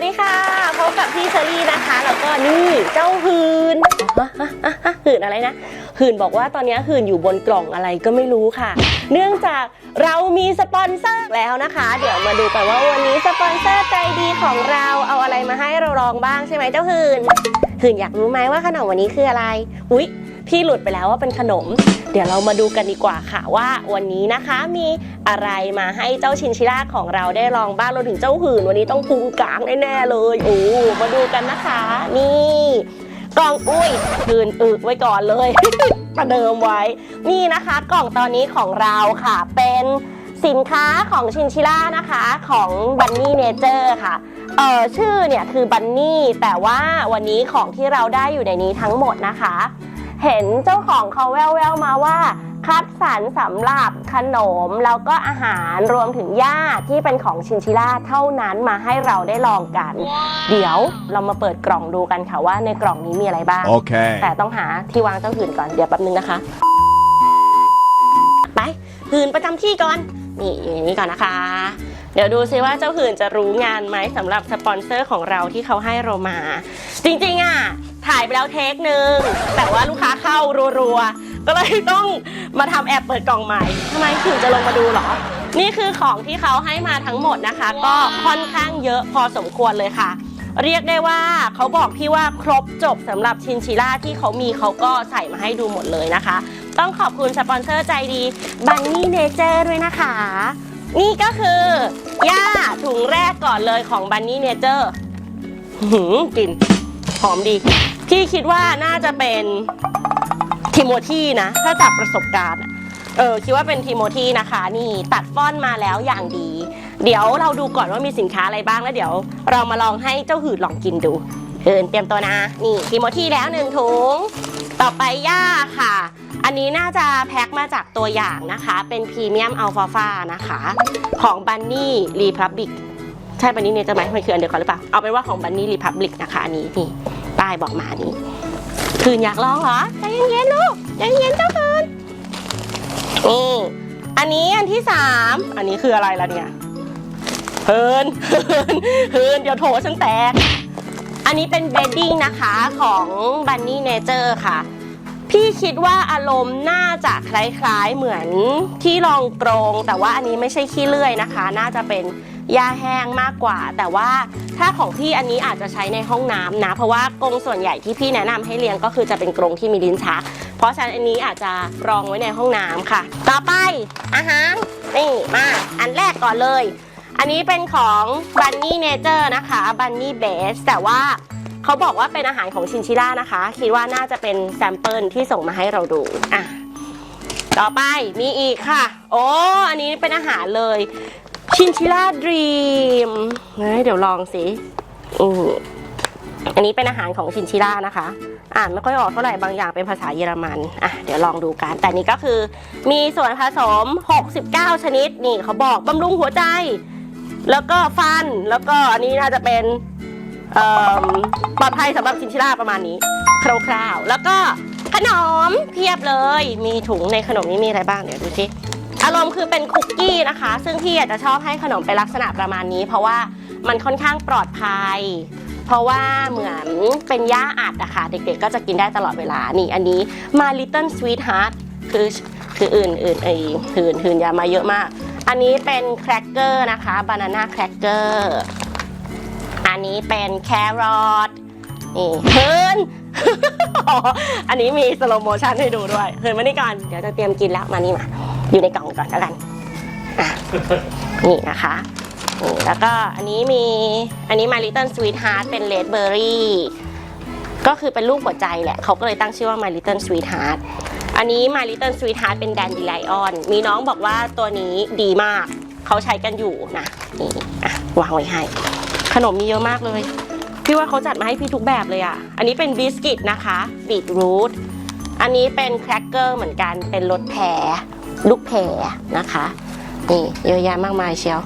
วัสดีค่ะพบกับพี่เชอรี่นะคะ แล้วก็นี่เจ้าหืนฮะฮะฮะฮะหืนอะไรนะหืนบอกว่าตอนนี้หืนอยู่บนกล่องอะไรก็ไม่รู้ค่ะ เนื่องจากเรามีสปอนเซอร์แล้วนะคะ เดี๋ยวมาดูกันว่าวันนี้สปอนเซอร์ใจดีของเราเอาอะไรมาให้เราลองบ้างใช่ไหมเจ้าหืนหืนอยากรู้ไหมว่าขนมวันนี้คืออะไร อุ๊ย พี่หลุดไปแล้วว่าเป็นขนม เดี๋ยวเรามาดูกันดีกว่าค่ะว่าวันนี้นะคะมีอะไรมาให้เจ้าชินชิล่าของเราได้ลองบ้างเราถึงเจ้าหื่นวันนี้ต้องพุงกลางแน่ๆเลยโอ้มาดูกันนะคะ นี่กล่องอุ้ยหื่นอึกไว้ก่อนเลยประเดิมไว้ นี่นะคะกล่องตอนนี้ของเราค่ะ เป็นสินค้าของชินชิล่านะคะของบันนี่เนเจอร์ค่ะเออชื่อเนี่ยคือบันนี่แต่ว่าวันนี้ของที่เราได้อยู่ในนี้ทั้งหมดนะคะ เห็นเจ้าของเขาแววๆมาว่า คัดสรรสำหรับขนมแล้วก็อาหารรวมถึงหญ้าที่เป็นของชินชิล่าเท่านั้นมาให้เราได้ลองกัน เดี๋ยวเรามาเปิดกล่องดูกันค่ะว่าในกล่องนี้มีอะไรบ้าง Okay. แต่ต้องหาที่วางเจ้าหื่นก่อนเดี๋ยวแป๊บนึงนะคะ ไปหื่นประจำที่ก่อน นี่อยู่ในนี้ก่อนนะคะ เดี๋ยวดูซิว่าเจ้าหื่นจะรู้งานไหมสำหรับสปอนเซอร์ของเราที่เขาให้เรามา จริงๆอะ ถ่ายไปแล้วเทคหนึ่งแต่ว่าลูกค้าเข้ารัวๆ ก็เลยต้องมาทำแอบเปิดกล่องใหม่ทำไมถึงจะลงมาดูเหรอ นี่คือของที่เขาให้มาทั้งหมดนะคะ ก็ค่อนข้างเยอะพอสมควรเลยค่ะ เรียกได้ว่าเขาบอกพี่ว่าครบจบสำหรับชินชิล่าที่เขามีเขาก็ใส่มาให้ดูหมดเลยนะคะ ต้องขอบคุณสปอนเซอร์ใจดีบันนี่เนเจอร์ด้วยนะคะ นี่ก็คือหญ้าถุงแรกก่อนเลยของบันนี่เนเจอร์หืมกลิ่นหอมดี พี่คิดว่าน่าจะเป็นทิโมธีนะ ถ้าจากประสบการณ์อะเออคิดว่าเป็นทิโมธีนะคะ นี่ตัดฟ้อนมาแล้วอย่างดี เดี๋ยวเราดูก่อนว่ามีสินค้าอะไรบ้างแล้วเดี๋ยว เรามาลองให้เจ้าหืดลองกินดูเดินเตรียมตัวนะ นี่ทิโมธีแล้วหนึ่งถุง ต่อไปย่าค่ะ อันนี้น่าจะแพ็คมาจากตัวอย่างนะคะ เป็นพรีเมียมอัลฟาฟานะคะ ของบันนี่รีพับบิกใช่บันนี่เนี่ยจะไหมมันคืออันเดียวกันหรือเปล่าเอาเป็นว่าของบันนี่รีพับบิกนะคะอันนี้นี่ ป้ายบอกมานี่คืนอยากลองเหรอใจเย็นๆลูกใจเย็นๆเจ้าคืนนี่อันนี้อันที่สามอันนี้คืออะไรล่ะเนี่ยเฮินเฮินเฮินเดี๋ยวโถฉันแตก อันนี้เป็นเบดดิ้งนะคะของบันนี่เนเจอร์ค่ะ พี่คิดว่าอารมณ์น่าจะคล้ายๆเหมือนที่รองกรง แต่ว่าอันนี้ไม่ใช่ขี้เลื่อยนะคะ น่าจะเป็น หญ้าแห้งมากกว่า แต่ว่าถ้าของพี่อันนี้อาจจะใช้ในห้องน้ำนะ เพราะว่ากรงส่วนใหญ่ที่พี่แนะนำให้เลี้ยงก็คือจะเป็นกรงที่มีลิ้นชัก เพราะฉะนั้นอันนี้อาจจะรองไว้ในห้องน้ำค่ะ ต่อไปอาหารนี่มาอันแรกก่อนเลย อันนี้เป็นของ Bunny Nature นะคะ Bunny Base แต่ว่าเขาบอกว่าเป็นอาหารของชินชิล่านะคะ คิดว่าน่าจะเป็นแซมเปิลที่ส่งมาให้เราดูอะต่อไปมีอีกค่ะ โอ้ อันนี้เป็นอาหารเลย ชินชิล่าดรีมเดี๋ยวลองสิอืออันนี้เป็นอาหารของชินชิล่านะคะ อ่านไม่ค่อยออกเท่าไหร่บางอย่างเป็นภาษาเยอรมัน อะ เดี๋ยวลองดูกัน แต่นี่ก็คือมีส่วนผสม 69 ชนิด นี่เขาบอกบำรุงหัวใจ แล้วก็ฟัน แล้วก็อันนี้น่าจะเป็นปลอดภัยสำหรับชินชิล่าประมาณนี้ คร่าวๆ แล้วก็ขนมเพียบเลย มีถุงในขนมนี้มีอะไรบ้าง เดี๋ยวดูสิ อารมณ์คือเป็นคุกกี้นะคะ ซึ่งพี่อาจจะชอบให้ขนมเป็นลักษณะประมาณนี้ เพราะว่ามันค่อนข้างปลอดภัย เพราะว่าเหมือนเป็นย่าอัดอะค่ะเด็กๆก็จะกินได้ตลอดเวลานี่อันนี้มา Little Sweetheart คือคืออื่นอื่นไอ้หืนหืนยามาเยอะมาก อันนี้เป็นแครกเกอร์นะคะบานาน่าแครกเกอร์อันนี้เป็นแครอทนี่เฮิร์นอันนี้มีสโลโมชันให้ดูด้วยเฮิร์นมานี่ก่อนเดี๋ยวจะเตรียมกินแล้วมานี่มา อยู่ในกล่องก่อนแล้วกันอะนี่นะคะนี่แล้วก็อันนี้มีอันนี้มา Little Sweetheart เป็นเลดเบอร์รี่ก็คือเป็นรูปหัวใจแหละเขาก็เลยตั้งชื่อว่า My Little Sweetheart อันนี้ My Little Sweetheart เป็น Dandelion มีน้องบอกว่าตัวนี้ดีมาก เขาใช้กันอยู่นะนี่อะวางไว้ให้ ขนมมีเยอะมากเลย พี่ว่าเขาจัดมาให้พี่ทุกแบบเลยอะ อันนี้เป็นบิสกิตนะคะบีทรูทอันนี้เป็นแครกเกอร์เหมือนกันเป็นรสแพร ลูกแพรนะคะนี่เยอะแยะมากมายเชียว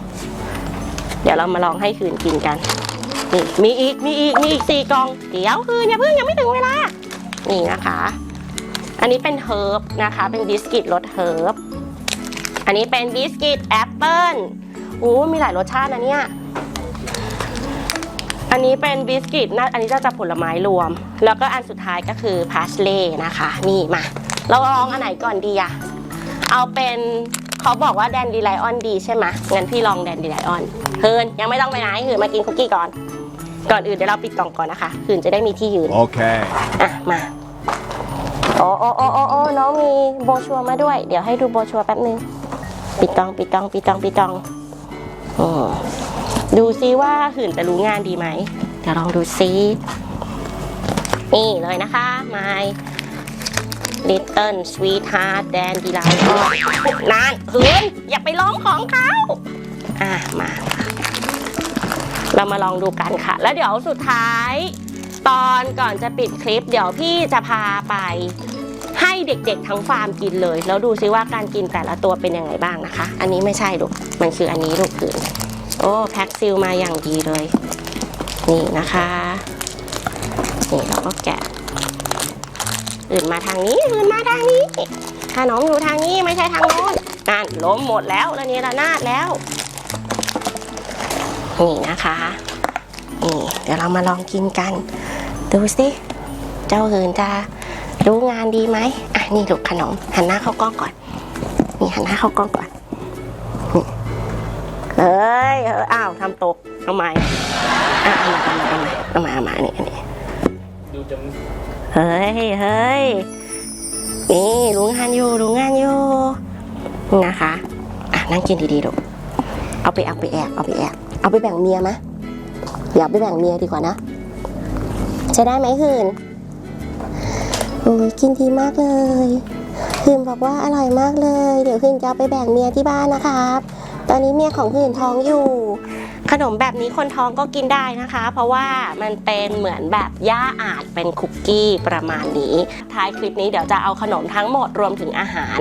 เดี๋ยวเรามาลองให้คืนกินกันนี่มีอีกมีอีกมีอีกสี่กล่องเดี๋ยวคืนอย่าเพิ่งยังไม่ถึงเวลานี่นะคะ อันนี้เป็นเฮิร์บนะคะ เป็นบิสกิตรสเฮิร์บอันนี้เป็นบิสกิตแอปเปิ้ลอู้มีหลายรสชาตินะเนี่ยอันนี้เป็นบิสกิตนะอันนี้จะจับผลไม้รวม แล้วก็อันสุดท้ายก็คือพาสเล่นะคะ นี่มา เราลองอันไหนก่อนดีอะ เอาเป็นเขาบอกว่าแดนดีไลออนดีใช่ไหมงั้นพี่ลองแดนดีไลออนเฮินยังไม่ต้องไปไหนเฮินมากินคุกกี้ก่อน ก่อนอื่นเดี๋ยวเราปิดกล่องก่อนนะคะเฮินจะได้มีที่ยืน Okay. อะ มาโอ้โอ้โอ้โอ้โอ้น้องมีโบรชัวร์มาด้วย เดี๋ยวให้ดูโบรชัวร์แป๊บนึง ปิดกล้อง ปิดกล้อง ปิดกล้อง ปิดกล้องอืมดูซิว่าหื่นจะรู้งานดีไหมเดี๋ยวลองดูซิ นี่เลยนะคะ My Little Sweetheart Dandelion นานหืนอย่าไปร้องของเขาอะมาเรามาลองดูกันค่ะ แล้วเดี๋ยวสุดท้าย ตอนก่อนจะปิดคลิป เดี๋ยวพี่จะพาไปให้เด็กๆทั้งฟาร์มกินเลย แล้วดูซิว่าการกินแต่ละตัวเป็นยังไงบ้างนะคะ อันนี้ไม่ใช่ลูกมันคืออันนี้ลูกผืนโอ้แพ็คซิลมาอย่างดีเลย นี่นะคะ นี่เราก็แกะ อื่นมาทางนี้อื่นมาทางนี้ ถ้าน้องอยู่ทางนี้ไม่ใช่ทางโน้นนั่นล้มหมดแล้วแล้วนี่ระนาดแล้ว นี่นะคะนี่เดี๋ยวเรามาลองกินกัน ดูสิเจ้าหืนจะรู้งานดีไหมอะนี่ลูกขนมหันหน้าเข้ากล้องก่อน นี่หันหน้าเข้ากล้องก่อนเอ้ยเอออ้าวทำตกเอาใหม่อะเอาม่เอาม่เอาม่เอาม่เอาม่นี่อันนี้ดูจะ เฮ้ยเฮ้ยนี่รู้งานอยู่รู้งานอยู่นะคะอะนั่งกินดีๆลูเอาไปเอาไปแอบเอาไปแอบเอาไปแบ่งเมียมะอยาไปแบ่งเมียดีกว่านะจะได้ไหมคืนโอ้ยกินดีมากเลยคืนบอกว่าอร่อยมากเลย เดี๋ยวคืนจะเอาไปแบ่งเมียที่บ้านนะครับ ตอนนี้เมียของคืนท้องอยู่ ขนมแบบนี้คนท้องก็กินได้นะคะ เพราะว่ามันเป็นเหมือนแบบย่าอาจเป็นคุกกี้ประมาณนี้ ท้ายคลิปนี้เดี๋ยวจะเอาขนมทั้งหมดรวมถึงอาหาร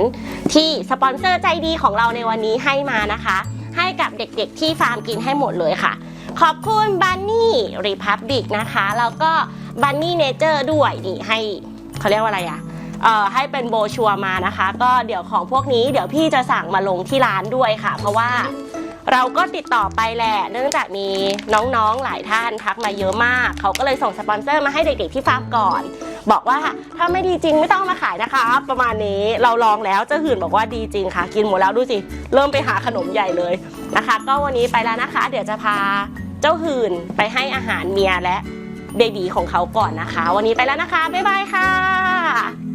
ที่สปอนเซอร์ใจดีของเราในวันนี้ให้มานะคะ ให้กับเด็กๆที่ฟาร์มกินให้หมดเลยค่ะ ขอบคุณบันนี่รีพับบิกนะคะแล้วก็บันนี่เนเจอร์ด้วยนี่ให้เขาเรียกว่าอะไรอะเอ่อให้เป็นโบชัวมานะคะ ก็เดี๋ยวของพวกนี้เดี๋ยวพี่จะสั่งมาลงที่ร้านด้วยค่ะ เพราะว่า เราก็ติดต่อไปแหละ เนื่องจากมีน้องๆหลายท่านทักมาเยอะมาก เขาก็เลยส่งสปอนเซอร์มาให้เด็กๆที่ฟาร์มก่อน บอกว่าถ้าไม่ดีจริงไม่ต้องมาขายนะคะประมาณนี้เราลองแล้วเจ้าหื่นบอกว่าดีจริงค่ะ กินหมดแล้วดูสิ เริ่มไปหาขนมใหญ่เลยนะคะ ก็วันนี้ไปแล้วนะคะ เดี๋ยวจะพาเจ้าหื่นไปให้อาหารเมียและเบบีของเขาก่อนนะคะ วันนี้ไปแล้วนะคะบ๊ายบายค่ะ